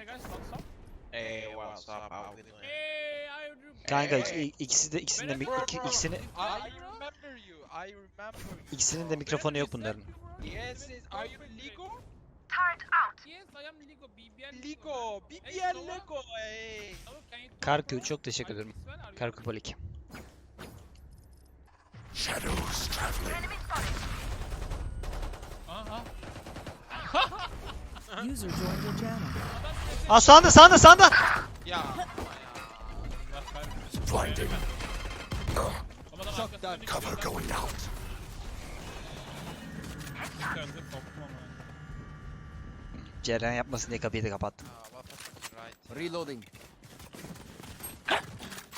Hey guys, what's up? Hey, what's up? How we doing? Hey, I do. Kanka ik- ik- ikisi de ikisinin de mi- iki, ikisini I remember you. I remember you. ikisinin de mikrofonu yok bunların. Yes, yes. Are you Ligo? Yes, I am Ligo. BBL. Ligo. BBL Ligo. Hey. Hello, can you- Karkü çok teşekkür Are you ederim. this one? Are you- Karkü Polik. Aha. User joined your channel. Aa sağında sağında sağında. Ya. Blinding. Cover going out. Çıkardı, koptum ama. Ceren yapmasın diye kapıyı da kapattım. What the fuck, right. Reloading.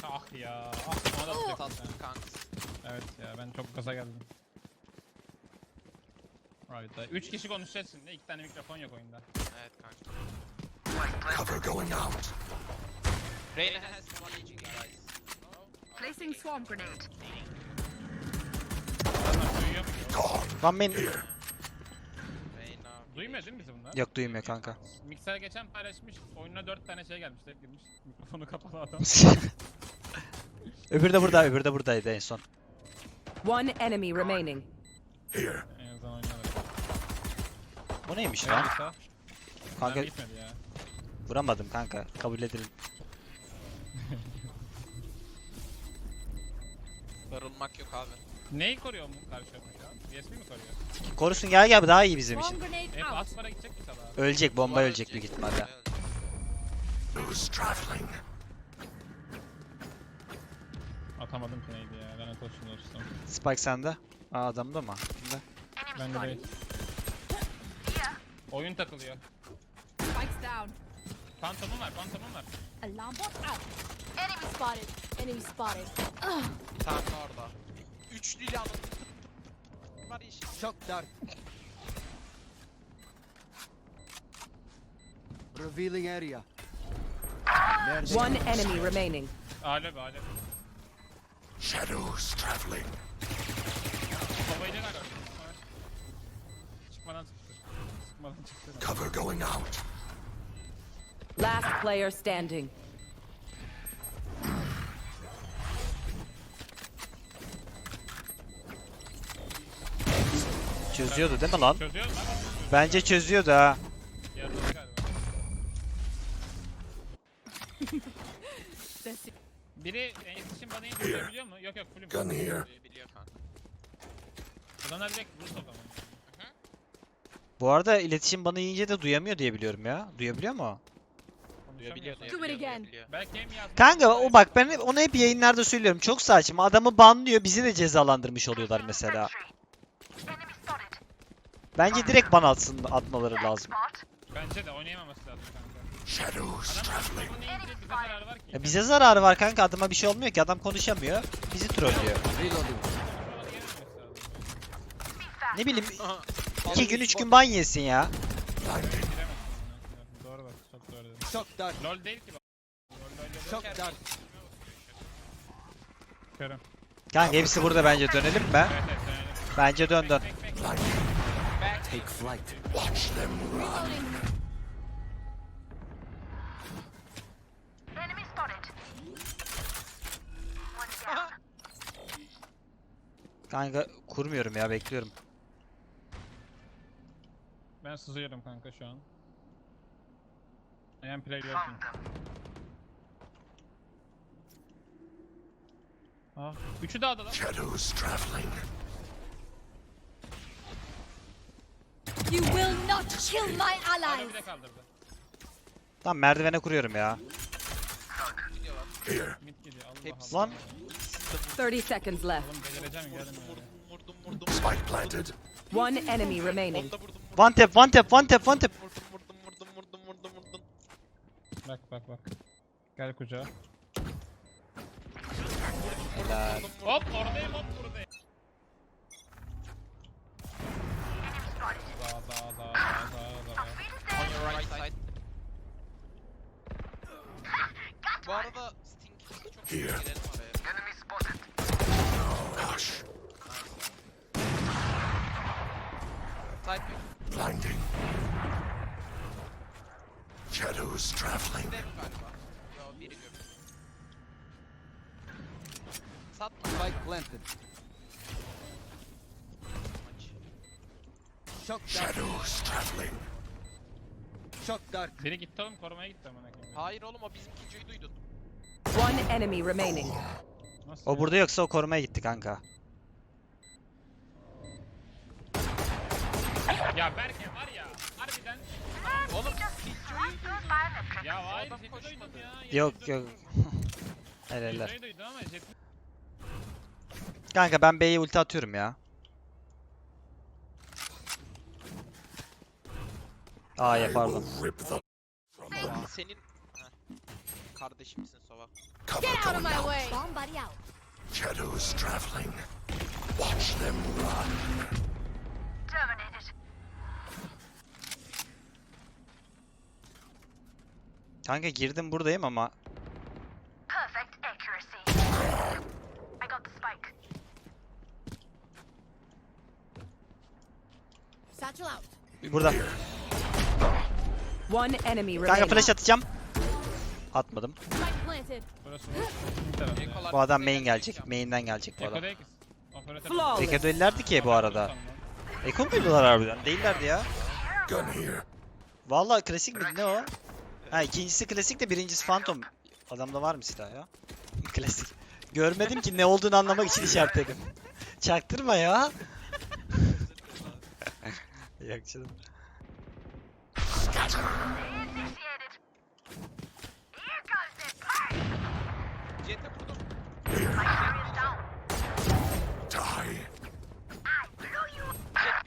Ah ya. Ah, bana da ya. kanks. Evet ya, ben çok gaza geldim. Right, uh, üç kişi konuşacağız şimdi. İki tane mikrofon yok oyunda. Evet kanka. Reyna has one HP guys. Placing swarm grenade. Mu? Lan ben... Reyna. Duymuyor değil mi bizi bunlar? Yok duymuyor kanka. Mikser geçen paylaşmış. Oyuna 4 tane şey gelmiş. Tek girmiş. Mikrofonu kapalı adam. öbürü de burada, öbürü de buradaydı en son. One enemy remaining. oynadı. Bu neymiş lan? Kanka gitmedi ya. vuramadım kanka. Kabul edelim. Darılmak yok abi. Neyi koruyor mu karşı an? VSP mi koruyor? Korusun gel gel daha iyi bizim için. grenade Hep out. Aspar'a gidecek mi sabah? Ölecek, bomba ölecek büyük ihtimalle. Atamadım ki neydi ya. Lanet olsun dostum. Spike sende. Aa adamda mı? Kimde? Ben de değil. Oyun takılıyor. Spikes down. Phantom'um var, phantom'um var. Alarm bot out. Enemy spotted. Enemy spotted. Bir tane orada. Üçlüyle anladım. Var işi. Shock dart. Revealing area. Nerede? One enemy remaining. Be alo. Shadows traveling. Babayla galiba. Çıkmadan çıktı. Çıkmadan çıktı. Cover going out. Last player standing. Çözüyordu değil mi lan? Çözüyor mu? Bence çözüyordu ha. Yarıladı galiba. Biri iletişim bana iyi biliyor mu? Yok yok fullüm. Gun here. Direkt Rus zaman. Bu arada iletişim bana yiyince de duyamıyor diye biliyorum ya. Duyabiliyor mu? Duyabiliyor. Belki hem. Kanka o bak ben hep- onu hep yayınlarda söylüyorum. Çok saçma. Adamı banlıyor, bizi de cezalandırmış oluyorlar mesela. Bence direkt ban atsın atmaları lazım. Bence de oynayamaması lazım kanka. Shadows traveling. bize zararı var ki. Ya bize zararı var kanka. Adama bir şey olmuyor ki. Adam konuşamıyor. Bizi trollüyor. Reloading. Ne bileyim Aha. iki gün üç gün ban yesin ya. Doğru bak çok doğru dedin. Shock dart. LoL değil ki bak. LoL. dart. Körüm. Kanka hepsi burada bence dönelim mi? Evet evet dönelim. Bence dön dön. Take flight. Watch them run. Kanka kurmuyorum ya bekliyorum. Ben sızıyorum kanka şu an. I am play working. Ah, üçü de adalar. Shadows traveling. You will not kill my bir de kaldırdı. Tamam merdivene kuruyorum ya. Here. Mid gidiyor Allah Hepsi- Allah. Lan 30 seconds left. Oğlum delireceğim geldim ya. Vurdum vurdum vurdum. Spike planted. One enemy remaining. Vurdum. One tap one tap one tap one tap. Vurdum vurdum vurdum vurdum vurdum vurdum. Bak bak bak. Gel kucağa. Helal. Hop oradayım hop buradayım. Daha daha daha daha daha daha. On your right side. Bu arada Sting çok iyi Here. girelim oraya. Gosh. Side pick. Blinding. Shadows traveling. Dev galiba. Yo biri gördüm. Satma. Spike planted. Maç. Shock. Shadows traveling. Shock dart. Biri gitti oğlum korumaya gitti amına koyayım. Hayır oğlum o bizimkinciyi duydun. One enemy remaining. Nasıl O ya? burada yoksa o korumaya gitti kanka. Ya Berke var ya. Harbiden. Oğlum duydun. Ya hayır adam Jet'i koşmadı. duydum ya. Yok yok. Helaller. Jet'i duydum ama Jet Kanka ben B'ye ulti atıyorum ya. A'ya pardon. Aa, Senin... Heh. Kardeşimsin Sova. Cover Get out of going my out. way. Bomb buddy out. Shadows traveling. Watch them run. Kanka girdim buradayım ama Perfect accuracy. I got the spike. Satchel out. burada. One enemy Kanka flash atacağım. Atmadım. Bu adam main gelecek. Main'den gelecek bu adam. Eke değillerdi ki bu arada. Eko muydular harbiden? Değillerdi ya. Vallahi klasik miydi ne o? Ha ikincisi klasik de birincisi phantom. Adamda var mı silah ya? klasik. Görmedim ki ne olduğunu anlamak için işaretledim. Çaktırma ya. Yok canım.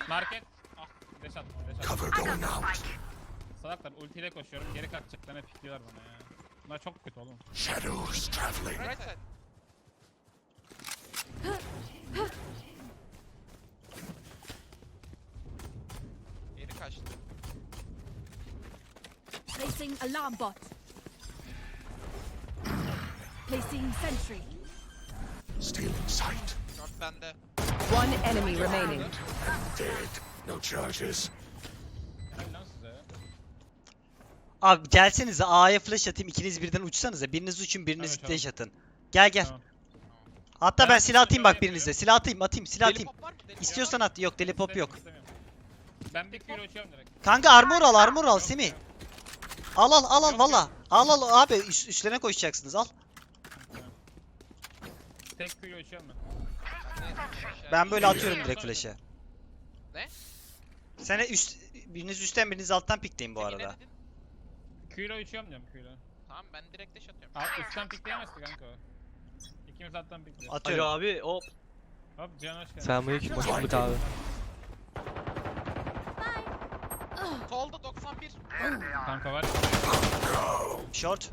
Market. Ah deş atma deş atma. Cover going out. Salaklar ultiyle koşuyorum geri kalkacaklarına pikliyorlar bana ya. Bunlar çok kötü oğlum. Shadows traveling. Right side. Geri kaçtı. Placing alarm bot. Placing sentry. Stealing sight. Short bende. One enemy remaining. Dead. No charges. Helal lan size. Abi gelsenize A'ya flash atayım ikiniz birden uçsanıza. Biriniz uçun biriniz tamam. flash atın. Gel gel. Tamam. Hatta ben Ben silah atayım bak şöyle birinize. yapıyorum. Silah atayım atayım silah atayım. var mı? İstiyorsan at. Yok deli pop yok. İstemiyorum. Ben bir kilo uçuyorum direkt. Kanka armor al armor al yok. Al al al al Yok, valla. Al al abi üst, üstlerine koşacaksınız al. Tek kilo uçuyorum ben. Ben böyle atıyorum direkt flash'e. Ne? Sen üst biriniz üstten biriniz alttan pikleyin bu Semih arada. dedin? Kilo uçuyorum diyorum kilo. Tamam ben direkt deş atıyorum. Alt üstten pikleyemez ki kanka o. İkimiz alttan. Atıyorum. Alo abi hop. Hop Can hoş geldin. Selamünaleyküm hoş bulduk abi. Solda 91. Kanka var. Short.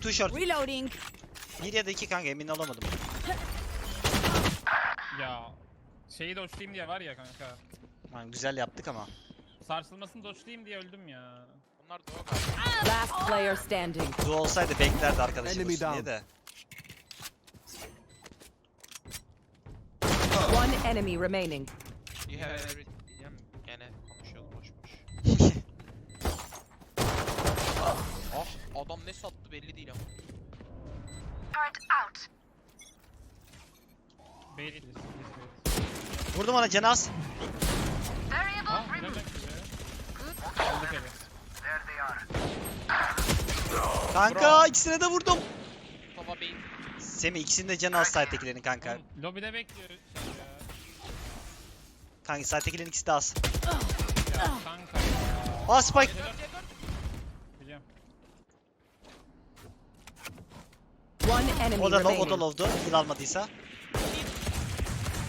Two short. Reloading. Bir ya da iki kanka emin olamadım. Ya. Şeyi doçlayayım diye var ya kanka. Lan güzel yaptık ama. Sarsılmasını doçlayayım diye öldüm ya. Bunlar doğu galiba. Last player standing. Du olsaydı beklerdi arkadaşım Enemy olsun diye down. de. One enemy remaining. You have every... Diyeceğim, Gene konuşuyoruz boş boş. ah adam ne sattı belli değil ama. Bait. Vurdum ona Cenaz. Variable Ha, removed. güzel size. Aldık eli. Kanka ikisine de vurdum. Tova Bey. Semih ikisini de Cenaz side'dekilerin kanka. Oğlum, Lobide bekliyor şey ya. Kanka side'dekilerin ikisi de az. Ya kanka ya. Aa spike. Biliyorum. One enemy O da, lo- o da remaining. low'du. Heal almadıysa.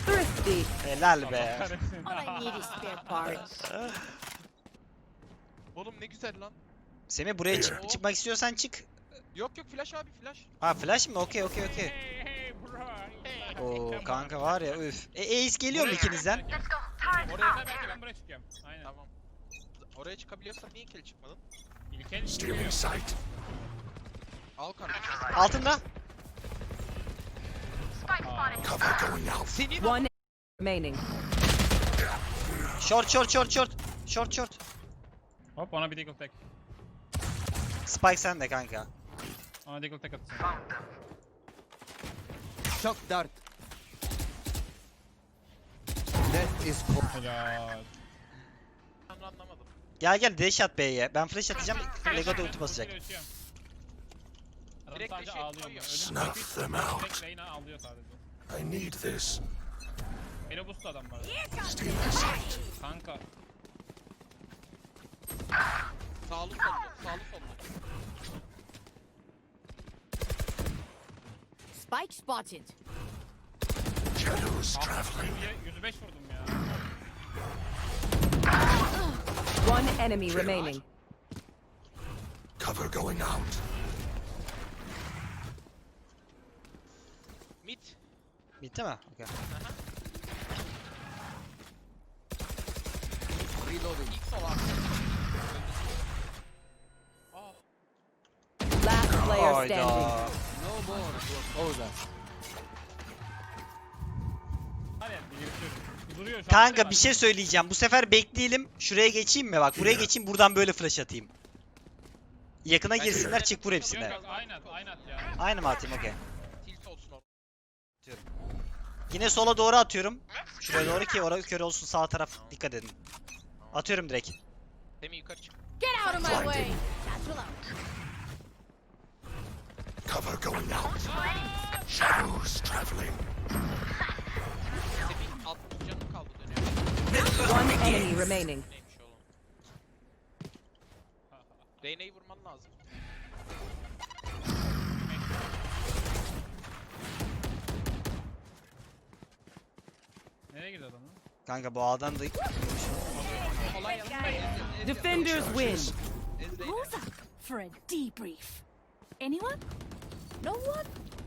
Thrifty. Helal be. Allah kahretsin. All I need is spare parts. Oğlum ne güzel lan. Semih buraya çık- çıkmak istiyorsan çık. Yok yok flash abi flash. Ha flash mı? Okey okey okey. Oo kanka var ya üf. E, Ace geliyor mu ikinizden? Oraya out. belki ben buraya çıkıyorum. Aynen. Tamam. Oraya çıkabiliyorsan niye kill çıkmadın? İlkel Stealing çıkıyor. sight. Al kardeşim. Altında. Cover going out. Senin One remaining. Short short short short. Short short. Hop ona bir deagle tek. Spike sende kanka. Ama deagle tek atsın. Shock dart. That is cold. Helal. Ben anlamadım. Gel gel dash at B'ye. Ben flash atacağım. Lego da ulti basacak. Adam Direkt sadece beşe ağlıyor. koyuyor. Snuff them Direkt out. Reyna ağlıyor sadece. I need this. Elo boost adam var. Stealing sight. Kanka. Sağlı sollu. Sağlı sollu. Spike spotted. Shadows traveling. 105 vurdum ya. One enemy remaining. Cover going out. Mid. Bitti mi? Okay. Reloading. İlk sol abi. Last player standing. Hayda. Duruyor şu an. Kanka bir şey söyleyeceğim. Bu sefer bekleyelim. Şuraya geçeyim mi? Bak buraya geçeyim buradan böyle flash atayım. Yakına girsinler çık vur hepsine. aynı ya. Mı atayım okey. Tilt olsun o. Yine sola doğru atıyorum. Şuraya doğru ki orası kör olsun sağ taraf. Dikkat edin. Atıyorum direkt. Semih yukarı çık. Get out of my way. Satchel out. Cover going out. Shadows traveling. Semih 60 canım kaldı dönüyor. One enemy remaining. Neymiş vurman lazım. Nereye girdi adam lan? Kanka bu A'dan da Olay yanında. Defenders win. İzle. Who's up for a debrief? Anyone? No one?